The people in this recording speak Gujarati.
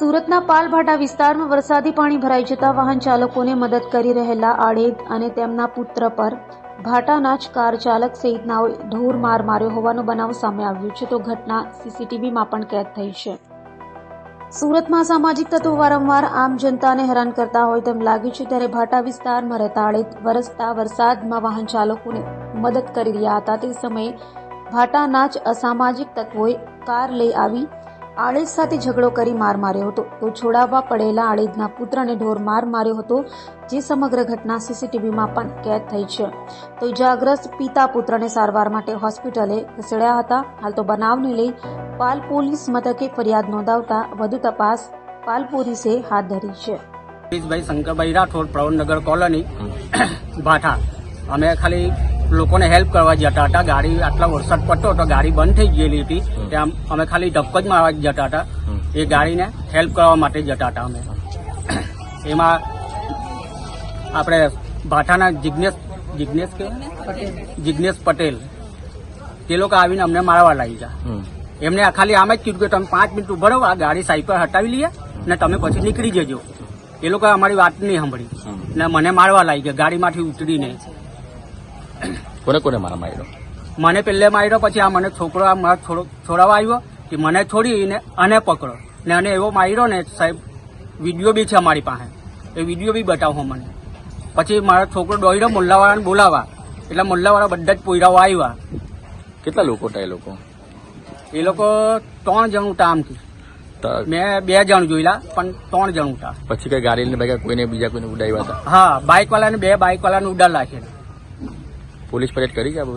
સુરતના પાલભાટા વિસ્તારમાં વરસાદી પાણી ભરાઈ જતા વાહન ચાલકોને મદદ કરી રહેલા આડેદ અને તેમના પુત્ર પર ભાટાના જ કાર ચાલક સહિતનાઓ ઢોર માર માર્યો હોવાનો બનાવ સામે આવ્યો છે તો ઘટના સીસીટીવીમાં પણ કેદ થઈ છે. સુરતમાં સામાજિક તત્વો વારંવાર આમ જનતાને હેરાન કરતા હોય તેમ લાગે છે ત્યારે ભાટા વિસ્તારમાં રહેતા આડેદ વરસતા વરસાદમાં વાહન ચાલકોને મદદ કરી રહ્યા હતા. તે સમયે ભાટાના જ અસામાજિક તત્વોએ કાર લઈ આવી આળેજ સાથે ઝઘડો કરી માર માર્યો હતો. તો છોડાવવા પડેલા આળેજના પુત્રને ઢોર માર માર્યો હતો, જે સમગ્ર ઘટના સીસીટીવીમાં પણ કેદ થઈ છે. તો ઇજાગ્રસ્ત પિતા પુત્રને સારવાર માટે હોસ્પિટલે ખસેડ્યા હતા. હાલ તો બનાવને લઈ પાલ પોલીસ મથકે ફરિયાદ નોંધાવતા વધુ તપાસ પાલ પોલીસે હાથ ધરી છે. ભાઈ શંકરભાઈ રાઠોડ, પ્રવણનગર કોલોની, ભાઠા. અમે ખાલી લોકોને હેલ્પ કરવા જતા હતા. ગાડી આટલા વરસાદ પડતો હતો ગાડી બંધ થઈ ગયેલી હતી. ત્યાં અમે ખાલી ધક્કો જ મારવા જતા હતા. એ ગાડીને હેલ્પ કરવા માટે જતા હતા અમે. એમાં આપણે ભાઠાના જિજ્ઞેશ જિજ્ઞેશ કે? જિજ્ઞેશ પટેલ. તે લોકો આવીને અમને મારવા લાગી ગયા. એમને આ ખાલી આમ જ કીધું કે તમે પાંચ મિનિટ ઊભો રહો આ ગાડી સાઈડ પર હટાવી લઈએ ને તમે પછી નીકળી જજો. એ લોકો અમારી વાત નહીં સાંભળી. ને મને મારવા લાગી ગયા ગાડીમાંથી ઉતરીને. કોને કોને મારા માર્યો મને પહેલે માર્યો પછી આ મને છોકરો આ મારા છોડો છોડાવવા આવ્યો કે મને છોડીને અને પકડો. ને અને એવો માર્યો ને સાહેબ વીડિયો બી છે અમારી પાસે. એ વીડિયો બી બતાવો મને. પછી મારો છોકરો દોડ્યો મુલ્લાવાળાને બોલાવા. એટલે મુલ્લાવાળા બધા જ પોયરાઓ આવ્યા. કેટલા લોકો હતા એ લોકો? એ લોકો ત્રણ જણ ઉતા આમથી. તો મેં બે જણ જોયેલા પણ ત્રણ જણ ઉતા પછી કઈ ગાડી લઈને ભાઈ કોઈને બીજા કોઈને ઉડાવ્યા હતા? હા બાઇક વાળાને બે બાઇક વાળાને ઉડાડેલા રાખેલા પોલીસ ફરિયાદ કરી છે આ